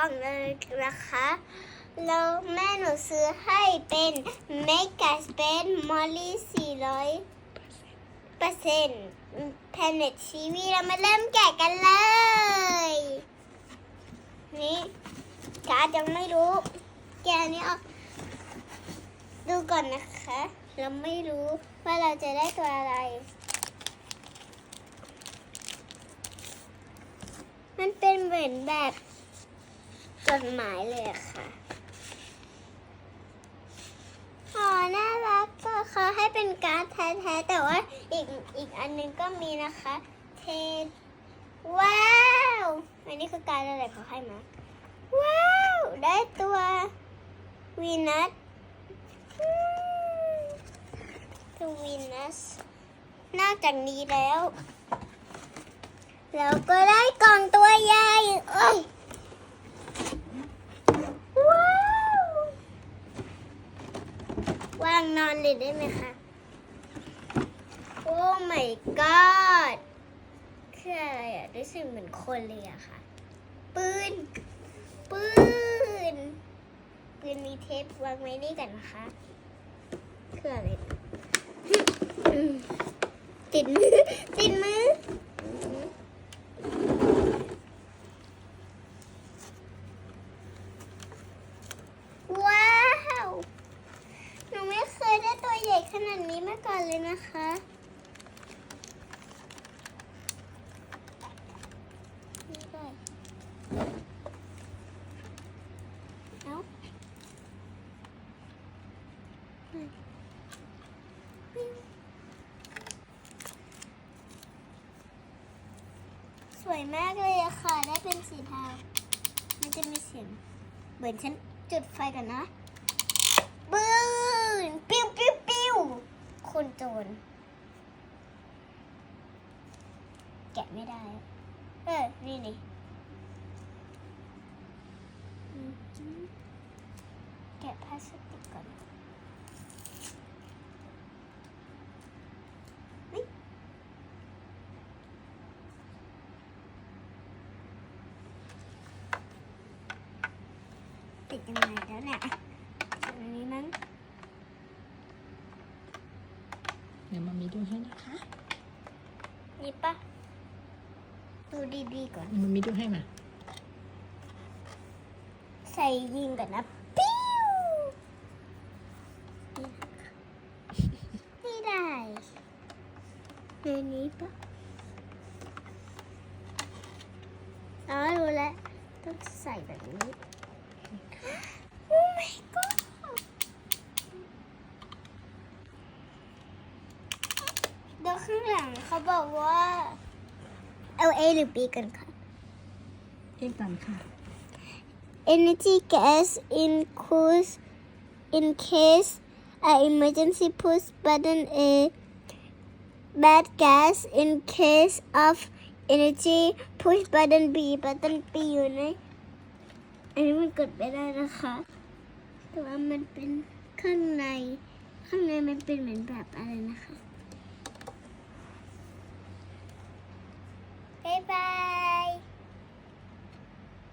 กล่องเลยนะคะ แล้วแม่หนูซื้อให้เป็น Mega Space Molly 400เปอร์เซ็นต์ Planet TV เรามาเริ่มแกะกันเลย นี่การ์ดยังไม่รู้ แกะอันนี้ออกดูก่อนนะคะ เราไม่รู้ว่าเราจะได้ตัวอะไร มันเป็นเหมือนแบบ จดหมายเลยค่ะอ๋อน่ารักก็เขาให้เป็นการ์ดแท้ๆแต่ว่าอีกอีกอันหนึงก็มีนะคะเทว้าวอันนี้คือการดอะไรเขาให้มาว้าวได้ตัววีนัสตัววีนัสนอกจากนี้แล้ว แล้วก็ได้กล่องตัวใหญ่เอ้ย ว้าว วางนอนเลยได้ไหมคะ โอ้ my god คืออะไรอะรู้สึกเหมือนคนเลยอะค่ะ ปืน ปืน ปืนมีเทปวางไว้นี่กันนะคะคืออะไร ติดมือ ติดมือ ว้าว หนูไม่เคยได้ตัวใหญ่ขนาดนี้มา ก่อนเลยนะคะ นี่ด้วยเอาสวยมากเลยค่ะ ได้เป็นสีเทามันจะมีเสียงเหมือนฉันจุดไฟก่อนนะปืนปิ้วปิ้วปิ้ว คนโจร แกะไม่ได้ เออ นี่นี่แกะพลาสติกก่อนติดยังไงแล้วเนี่ยนนี้มั้ง เดี๋ยวมามีดูให้นะคะนี่ปะดูดีๆก่อนเดี๋ยวมามีดูให้มา ใส่ยิงก่อนนะ ปิ้วไม่ได้ในนี้ปะอ๋อรู้แล้ว ต้องใส่แบบนี้ โอ้ my god ดู ข้างหลังเขาบอกว่า L A หรือ B กันค่ะ เอกกันค่ะ energy gas in case in case a emergency push button a bad gas in case of energy push button B button B อยู่ในอันนี้มันกดไม่ได้นะคะ แต่ว่ามันเป็นข้างใน ข้างในมันเป็นเหมือนแบบอะไรนะคะ